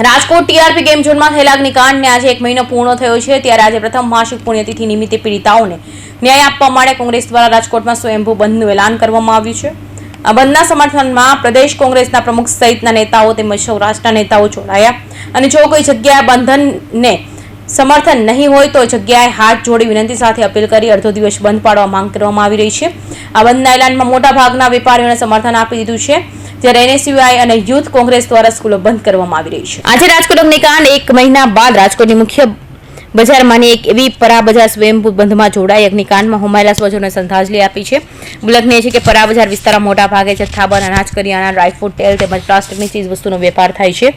Rajkot TRP game ઝોનમાં થયેલા અગ્નિકાંડને આજે એક મહિનો પૂર્ણ થયો છે. ત્યારે આજે પ્રથમ માસિક પુણ્યતિથિ નિમિત્તે પીડિતાઓને ન્યાય આપવા માટે કોંગ્રેસ દ્વારા રાજકોટમાં સ્વયંભૂ બંધનું એલાન કરવામાં આવ્યું છે. આ બંધના સમર્થનમાં પ્રદેશ કોંગ્રેસના પ્રમુખ સહિતના નેતાઓ તેમજ સૌરાષ્ટ્રના નેતાઓ જોડાયા. અને જો કોઈ જગ્યાએ બંધનને સમર્થન નહીં હોય તો જગ્યાએ હાથ જોડી વિનંતી સાથે અપીલ કરી અડધો દિવસ બંધ પાડવા માંગ કરવામાં આવી રહી છે. આ બંધના એલાનમાં મોટા ભાગના વેપારીઓને સમર્થન આપી દીધું છે. જ્યારે એનએસયુઆઈ અને યુથ કોંગ્રેસ દ્વારા સ્કૂલો બંધ કરવામાં આવી રહી છે. આજે રાજકોટ અગ્નિકાંડ એક મહિના બાદ રાજકોટની મુખ્ય બજારમાંની એક એવી પરા બજાર સ્વયંભૂ બંધમાં જોડાઈ અગ્નિકાંડમાં હોમાયેલા સ્વજનોને શ્રદ્ધાંજલિ આપી છે. ઉલ્લેખનીય છે કે પરા બજાર વિસ્તારમાં મોટા ભાગે જથ્થાબંધ અનાજ કરિયાણા ડ્રાયફ્રૂટ તેલ તેમજ પ્લાસ્ટિકની ચીજ વસ્તુનો વેપાર થાય છે.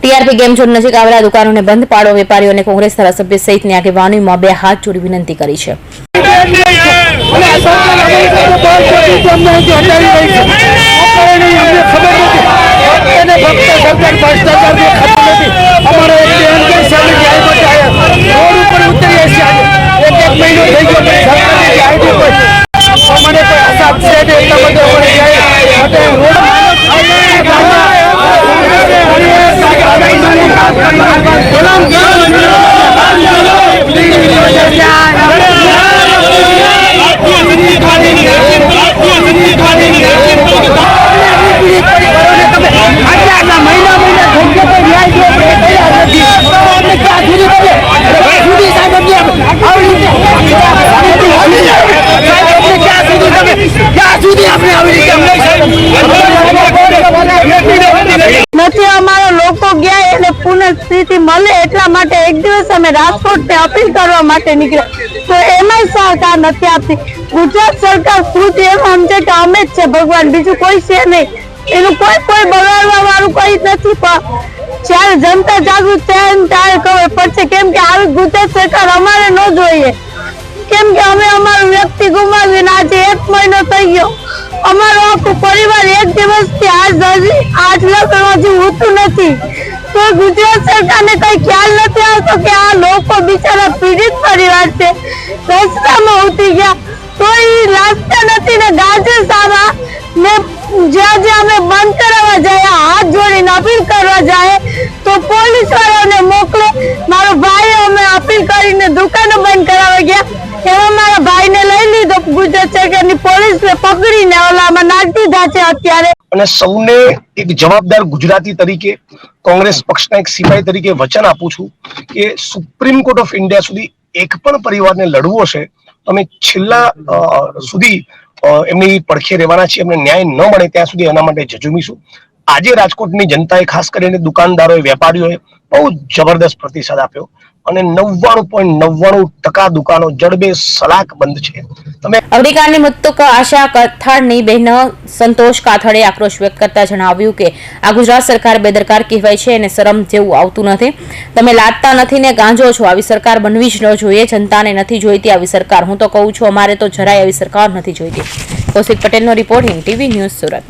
ટીઆરપી ગેમ ઝોન નજીક આવેલા દુકાનોને બંધ પાડવા વેપારીઓને કોંગ્રેસ ધારાસભ્ય સહિતની આગેવાનીમાં બે હાથ જોડી વિનંતી કરી છે. અને નહીં, અમને ખબર નથી. ફક્ત ખબર નથી અમારે એક બેન કે સામે ન્યાય માટે આવ્યા રોડ ઉપર ઉતરીએ છીએ આજે એક એક મહિનો થઈ ગયો પણ સરકારની ન્યાયની કોઈ અમને કોઈ આશા છે નહીં એટલા માટે અમારે ન્યાય માટે આટલા મહિના મહિના થઈ ગયા તો ન્યાય જો તૈયાર નથી અમને ક્યાં સુધી બને સુધી સાહેબ અમને આવી રીતે સાહેબ અમને ક્યાં સુધી તમે ક્યાં સુધી આપણે આવી રીતે નથી અમારા લોકો ગયા એટલે પુનઃસ્થિતિ મળે એટલા માટે એક દિવસ અમે રાજકોટ ને અપીલ કરવા માટે નીકળ્યા. તો એમાં સહકાર નથી આપતી. ગુજરાત સરકાર ખુદ એમ સમજે કે અમે જ છે ભગવાન, બીજું કોઈ છે નહીં. એનું કોઈ કોઈ બગાડવા વાળું કોઈ નથી, પણ જ્યારે જનતા જાગૃત થાય ત્યારે ખબર પડશે કેમ કે આવી ગુજરાત સરકાર અમારે ન જોઈએ. કેમ કે અમે અમારું વ્યક્તિ ગુમાવીને આજે એક મહિનો થઈ ગયો. અમારો આખો પરિવાર એક દિવસથી આજ આજ લગ્ન હજી હોતું નથી. તો ગુજરાત સરકારને કઈ ખ્યાલ નથી આવતો કે આ લોકો બિચારા પીડિત પરિવાર છે. રસ્તામાં ઉતરી ગયા. તો એ લાગતા નથી ને ગાજર સામા ને જ્યાં જ્યાં અમે બંધ કરાવવા જાય, હાથ જોડીને અપીલ કરવા જાય, તો પોલીસ વાળાને મોકલે. મારો ભાઈ અમે અપીલ કરીને દુકાનો બંધ કરાવવા ગયા. એમાં મારા ભાઈને લઈ લીધો. ગુજરાત સરકારની પોલીસને પકડીને ઓલામાં નાખી દીધા છે અત્યારે. અને સૌને એક જવાબદાર ગુજરાતી તરીકે, કોંગ્રેસ પક્ષના એક સિપાહી તરીકે વચન આપું છું કે સુપ્રીમ કોર્ટ ઓફ ઇન્ડિયા સુધી એક પણ પરિવારને લડવો છે અમે છેલ્લા સુધી એમની પડખે રહેવાના છીએ એમને ન્યાય ન મળે ત્યાં સુધી એના માટે ઝઝુમીશું. આજે રાજકોટની જનતાએ ખાસ કરીને દુકાનદારોએ, વેપારીઓએ બહુ જબરદસ્ત પ્રતિસાદ આપ્યો. અને નવ્વાણું પોઈન્ટ નવ્વાણું ટકા દુકાનો જડબે સલાક બંધ છે. તમે અગ્નિકાંડની મૃતક આશા કથાળની બહેન સંતોષ કાથડે આક્રોશ વ્યક્ત કરતા જણાવ્યું કે, આ ગુજરાત સરકાર બેદરકાર કહેવાય છે અને શરમ જેવું આવતું નથી. તમે લાદતા નથી ને ગાંજો છો. આવી સરકાર બનવી જ ન જોઈએ. જનતાને નથી જોઈતી આવી સરકાર. હું તો કહું છું, અમારે તો જરાય આવી સરકાર નથી જોઈતી. કૌશિક પટેલનો રિપોર્ટ ટીવી ન્યૂઝ સુરત.